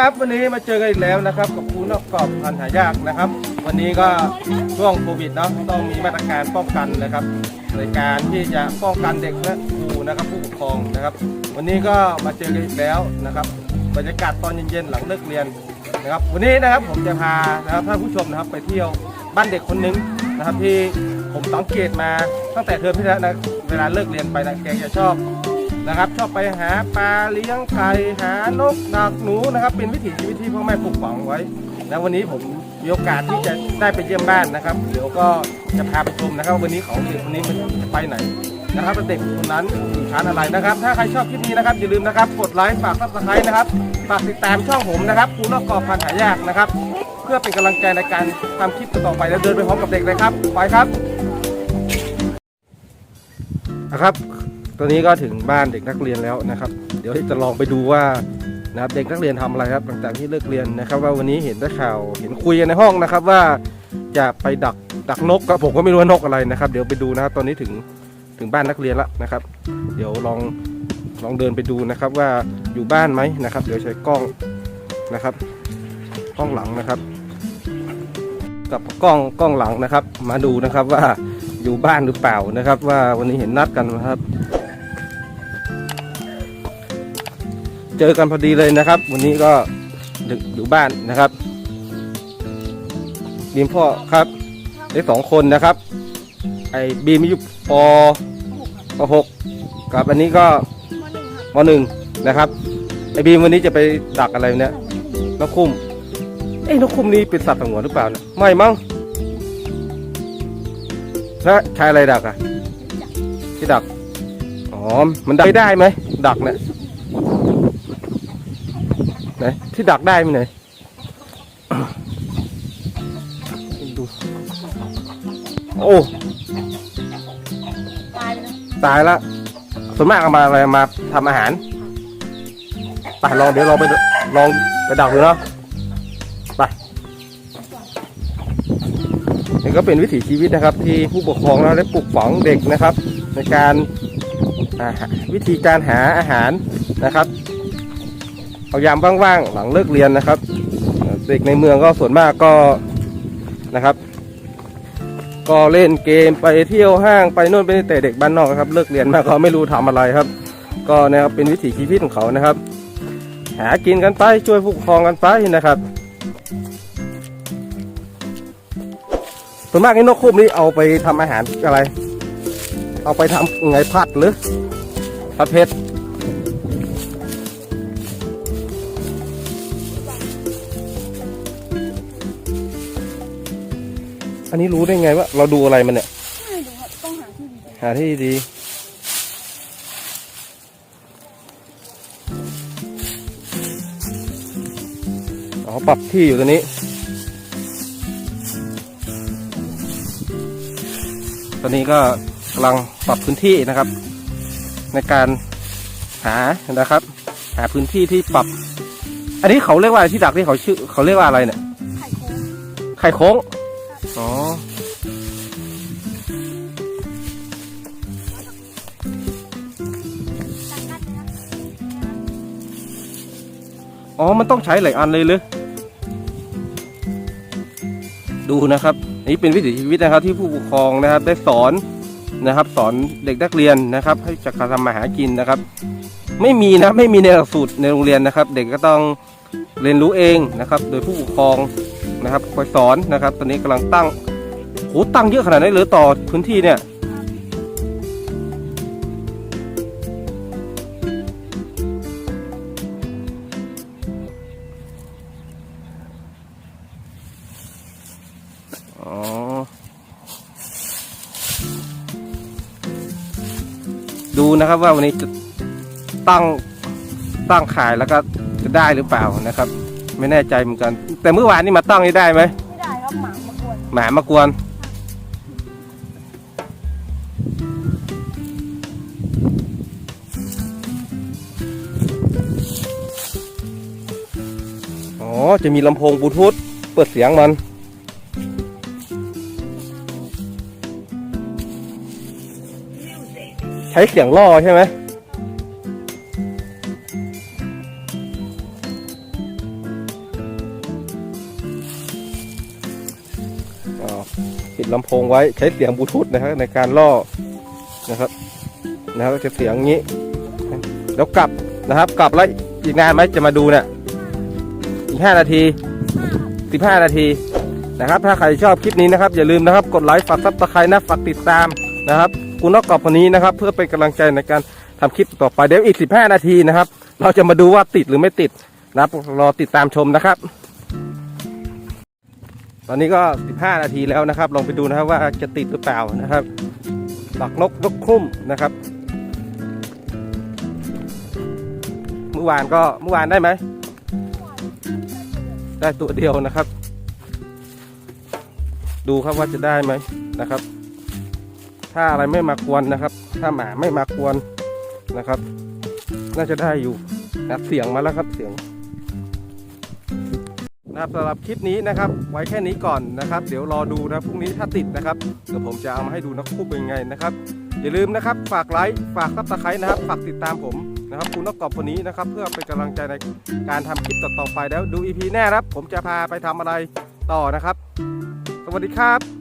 ครับ วันนี้มาเจอกันอีกแล้วนะครับ กับครูนอกกรอบพันหายากนะครับ วันนี้ก็ช่วงโควิดเนาะต้องมีมาตรการป้องกันนะครับในการที่จะป้องกันเด็กและครูนะครับผู้ปกครองนะครับ วันนี้ก็มาเจอกันอีกแล้วนะครับบรรยากาศตอนเย็นๆหลังเลิกเรียนนะครับ วันนี้นะครับผมจะพานะครับท่านผู้ชมนะครับไปเที่ยวบ้านเด็กคนหนึงนะครับที่ผมสังเกตมาตั้งแต่เทอมที่แล้วนะเวลาเลิกเรียนไปนะแกจะชอบ นะครับ ชอบไปหาปลาเลี้ยงไก่หานกดักหนูนะครับ เป็นวิถีชีวิตที่พ่อแม่ปลูกฝังไว้แล้ววันนี้ผมมีโอกาสที่จะได้ไปเยี่ยมบ้านนะครับ เดี๋ยวก็จะพาไปชมนะครับ วันนี้ของเด็กคนนี้มันจะไปไหนนะครับเด็กคนนั้นอยู่ชั้นอะไรนะครับ ถ้าใครชอบคลิปนี้นะครับอย่าลืมนะครับ กดไลค์ฝากซับสไครต์นะครับฝากติดตามช่องผมนะครับคูนอกกอบพันหายากนะครับ เพื่อเป็นกำลังใจในการทำคลิปต่อไปแล้วเดินไปพร้อมกับเด็กเลยครับไปครับนะครับ ตอนนี้ก็ถึงบ้านเด็กนักเรียนแล้วนะครับ เดี๋ยวจะลองไปดูว่านะครับเด็กนักเรียนทำอะไรครับหลังจากที่เลิกเรียนนะครับ ว่าวันนี้เห็นได้ข่าวเห็นคุยกันในห้องนะครับ ว่าจะไปดักดักนกก็ผมก็ไม่รู้ว่านกอะไรนะครับ เดี๋ยวไปดูนะครับตอนนี้ถึงถึงบ้านนักเรียนแล้วนะครับ เดี๋ยวลองลองเดินไปดูนะครับว่าอยู่บ้านไหมนะครับ เดี๋ยวใช้กล้องนะครับ กล้องหลังนะครับ กับกล้องกล้องหลังนะครับ มาดูนะครับว่าอยู่บ้านหรือเปล่านะครับ ว่าวันนี้เห็นนัดกันนะครับ เจอกันพอดีเลยนะครับ วันนี้ก็ดึกอยู่บ้านนะครับบีมพ่อครับได้สองคนนะครับ ไอ้บีมอายุปปหกกับอันนี้ก็มหนึ่งนะครับ ไอ้บีมวันนี้จะไปดักอะไรเนี่ยนกคุ้มเอ้ยนกคุ้มนี่เป็นสัตว์สงวนหรือเปล่าเนี่ยไม่มั้งแล้วใช้อะไรดักอะที่ดักอ๋อมันดักไม่ได้ไหมดักเนี่ย ไหนที่ดักได้ไหมไหนดูโอ้ตายแล้วตายละส่วนมากเอามาอะไรมาทำอาหารไปลองเดี๋ยวลองไปลองไปดักดูเนาะไปนี่ก็เป็นวิถีชีวิตนะครับ ที่ผู้ปกครองเราได้ปลูกฝังเด็กนะครับ ในการวิธีการหาอาหารนะครับ เอายามว่างๆหลังเลิกเรียนนะครับ เด็กในเมืองก็ส่วนมากก็นะครับ ก็เล่นเกมไปเที่ยวห้างไปโน่นไปนี่แต่เด็กบ้านนอกครับ เลิกเรียนมาก็ไม่รู้ทำอะไรครับ ก็นะครับเป็นวิถีชีวิตของเขานะครับ หากินกันไปช่วยผู้ปกครองกันไปนะครับส่วนมากไอ้นกคุ้มนี่เอาไปทำอาหารอะไร เอาไปทำไงผัดหรือผัดเผ็ด อันนี้รู้ได้ไงว่าเราดูอะไรมันเนี่ยไม่รู้ครับต้องหาที่ดีหาที่ดีอ๋อปรับที่อยู่ตัวนี้ ตอนนี้ก็กำลังปรับพื้นที่นะครับ ในการหานะครับ หาพื้นที่ที่ปรับ อันนี้เขาเรียกว่าอะไรที่ดักที่เขาชื่อเขาเรียกว่าอะไรเนี่ย ไข่โค้งไข่โค้ง อ๋ออ๋อ มันต้องใช้หลายอันเลยหรือ ดูนะครับ นี่เป็นวิถีชีวิตนะครับที่ผู้ปกครองนะครับ ได้สอนนะครับ สอนเด็กนักเรียนนะครับ ให้จักการทำมาหากินนะครับ ไม่มีนะไม่มีในหลักสูตรในโรงเรียนนะครับ เด็กก็ต้องเรียนรู้เองนะครับ โดยผู้ปกครอง นะครับคอยสอนนะครับ ตอนนี้กำลังตั้งโหตั้งเยอะขนาดนี้เลยต่อพื้นที่เนี่ยอ๋อดูนะครับว่าวันนี้จะตั้งตั้งขายแล้วก็จะได้หรือเปล่านะครับ ไม่แน่ใจเหมือนกัน แต่เมื่อวานนี้มาตั้งนี่ได้ไหมไม่ได้ครับหมามากวนหมามากวน อ๋อ จะมีลำโพงบลูทูธเปิดเสียงมันใช้เสียงล่อใช่ไหม ลำโพงไว้ใช้เสียงบลูทูธนะครับในการล่อนะครับนะครับจะเสียงงี้ แล้วกลับนะครับ กลับแล้วอีกนานไหมจะมาดูเนี่ยอีก5นาที15นาทีนะครับ ถ้าใครชอบคลิปนี้นะครับ อย่าลืมนะครับ กดไลค์ฝากซับสไครต์นะฝากติดตามนะครับคุณนอกกรอบคนนี้นะครับ เพื่อเป็นกำลังใจในการทำคลิปต่อไปเดี๋ยวอีก15นาทีนะครับ เราจะมาดูว่าติดหรือไม่ติดนะครับรอติดตามชมนะครับ ตอนนี้ก็ 15 นาทีแล้วนะครับ ลองไปดูนะครับว่าจะติดหรือเปล่านะครับหลักนกนกคุ้มนะครับ เมื่อวานก็เมื่อวานได้ไหม ได้ตัวเดียวนะครับ ดูครับว่าจะได้ไหมนะครับ ถ้าอะไรไม่มากวนนะครับ ถ้าหมาไม่มากวนนะครับ น่าจะได้อยู่นับเสียงมาแล้วครับเสียง นะครับสำหรับคลิปนี้นะครับ ไว้แค่นี้ก่อนนะครับ เดี๋ยวรอดูนะพรุ่งนี้ถ้าติดนะครับเดี๋ยวผมจะเอามาให้ดูนักคู่เป็นไงนะครับ อย่าลืมนะครับ ฝากไลค์ฝากซับสไครต์นะครับฝากติดตามผมนะครับคุณนักกอบคนนี้นะครับ เพื่อเป็นกำลังใจในการทำคลิปต่อๆไปแล้วดูอีพีแน่ครับ ผมจะพาไปทำอะไรต่อนะครับ สวัสดีครับ